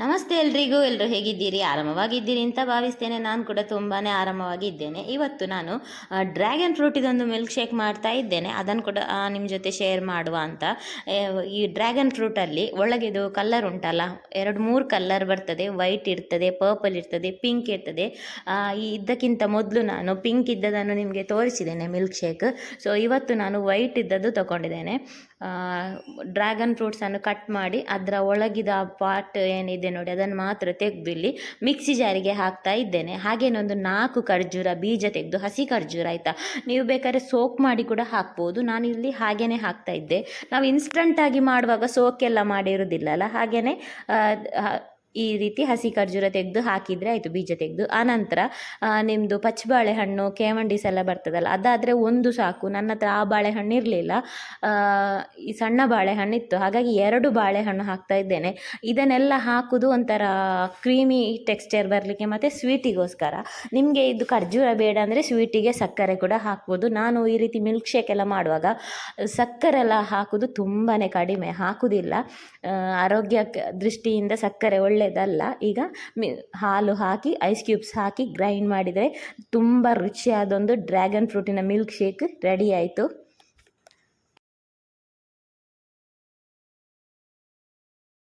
ನಮಸ್ತೆ ಎಲ್ರಿಗೂ ಎಲ್ಲರೂ ಹೇಗಿದ್ದೀರಿ? ಆರಾಮವಾಗಿದ್ದೀರಿ ಅಂತ ಭಾವಿಸ್ತೇನೆ. ನಾನು ಕೂಡ ತುಂಬಾ ಆರಾಮವಾಗಿದ್ದೇನೆ. ಇವತ್ತು ನಾನು ಡ್ರ್ಯಾಗನ್ ಫ್ರೂಟಿದೊಂದು ಮಿಲ್ಕ್ ಶೇಕ್ ಮಾಡ್ತಾ ಇದ್ದೇನೆ. ಅದನ್ನು ಕೂಡ ನಿಮ್ಮ ಜೊತೆ ಶೇರ್ ಮಾಡುವ ಅಂತ. ಈ ಡ್ರ್ಯಾಗನ್ ಫ್ರೂಟಲ್ಲಿ ಒಳಗಿದು ಕಲ್ಲರ್ ಉಂಟಲ್ಲ? ಎರಡು ಮೂರು ಕಲ್ಲರ್ ಬರ್ತದೆ. ವೈಟ್ ಇರ್ತದೆ, ಪರ್ಪಲ್ ಇರ್ತದೆ, ಪಿಂಕ್ ಇರ್ತದೆ. ಈ ಇದ್ದಕ್ಕಿಂತ ಮೊದಲು ನಾನು ಪಿಂಕ್ ಇದ್ದದನ್ನು ನಿಮಗೆ ತೋರಿಸಿದ್ದೇನೆ ಮಿಲ್ಕ್ ಶೇಕ್. ಸೊ, ಇವತ್ತು ನಾನು ವೈಟ್ ಇದ್ದದ್ದು ತಗೊಂಡಿದ್ದೇನೆ. ಡ್ರ್ಯಾಗನ್ ಫ್ರೂಟ್ಸನ್ನು ಕಟ್ ಮಾಡಿ, ಅದರ ಒಳಗಿದ ಪಾರ್ಟ್ ಏನಿದೆ ನೋಡಿ ಅದನ್ನು ಮಾತ್ರ ತೆಗೆದು ಇಲ್ಲಿ ಮಿಕ್ಸಿ ಜಾರಿಗೆ ಹಾಕ್ತಾ ಇದ್ದೇನೆ. ಹಾಗೇನೊಂದು ನಾಲ್ಕು ಖರ್ಜೂರ ಬೀಜ ತೆಗೆದು ಹಸಿ ಖರ್ಜೂರ ಆಯಿತಾ? ನೀವು ಬೇಕಾದ್ರೆ ಸೋಕ್ ಮಾಡಿ ಕೂಡ ಹಾಕ್ಬೋದು. ನಾನು ಇಲ್ಲಿ ಹಾಗೇನೆ ಹಾಕ್ತಾ ಇದ್ದೆ. ನಾವು ಇನ್ಸ್ಟಂಟಾಗಿ ಮಾಡುವಾಗ ಸೋಕೆಲ್ಲ ಮಾಡಿರೋದಿಲ್ಲ ಅಲ್ಲ? ಆ, ಹ- ಈ ರೀತಿ ಹಸಿ ಖರ್ಜೂರ ತೆಗೆದು ಹಾಕಿದರೆ ಆಯಿತು, ಬೀಜ ತೆಗೆದು. ಆನಂತರ ನಿಮ್ಮದು ಪಚ್ಚ ಬಾಳೆಹಣ್ಣು ಕೇವಂಡಿಸ್ ಎಲ್ಲ ಬರ್ತದಲ್ಲ, ಅದಾದರೆ ಒಂದು ಸಾಕು. ನನ್ನ ಹತ್ರ ಆ ಬಾಳೆಹಣ್ಣು ಇರಲಿಲ್ಲ. ಈ ಸಣ್ಣ ಬಾಳೆಹಣ್ಣು ಇತ್ತು. ಹಾಗಾಗಿ ಎರಡು ಬಾಳೆಹಣ್ಣು ಹಾಕ್ತಾ ಇದ್ದೇನೆ. ಇದನ್ನೆಲ್ಲ ಹಾಕೋದು ಒಂಥರ ಕ್ರೀಮಿ ಟೆಕ್ಸ್ಚರ್ ಬರಲಿಕ್ಕೆ ಮತ್ತು ಸ್ವೀಟಿಗೋಸ್ಕರ. ನಿಮಗೆ ಇದು ಖರ್ಜೂರ ಬೇಡ ಅಂದರೆ ಸ್ವೀಟಿಗೆ ಸಕ್ಕರೆ ಕೂಡ ಹಾಕ್ಬೋದು. ನಾನು ಈ ರೀತಿ ಮಿಲ್ಕ್ ಶೇಕ್ ಎಲ್ಲ ಮಾಡುವಾಗ ಸಕ್ಕರೆ ಎಲ್ಲ ಹಾಕೋದು ತುಂಬಾ ಕಡಿಮೆ. ಹಾಕೋದಿಲ್ಲ. ಆರೋಗ್ಯ ದೃಷ್ಟಿಯಿಂದ ಸಕ್ಕರೆ ಒಳ್ಳೆಯದಲ್ಲ ಈಗ ಮಿ, ಹಾಲು ಹಾಕಿ ಐಸ್ ಕ್ಯೂಬ್ಸ್ ಹಾಕಿ ಗ್ರೈಂಡ್ ಮಾಡಿದರೆ ತುಂಬ ರುಚಿಯಾದೊಂದು ಡ್ರ್ಯಾಗನ್ ಫ್ರೂಟಿನ ಮಿಲ್ಕ್ ಶೇಕ್ ರೆಡಿ ಆಯಿತು.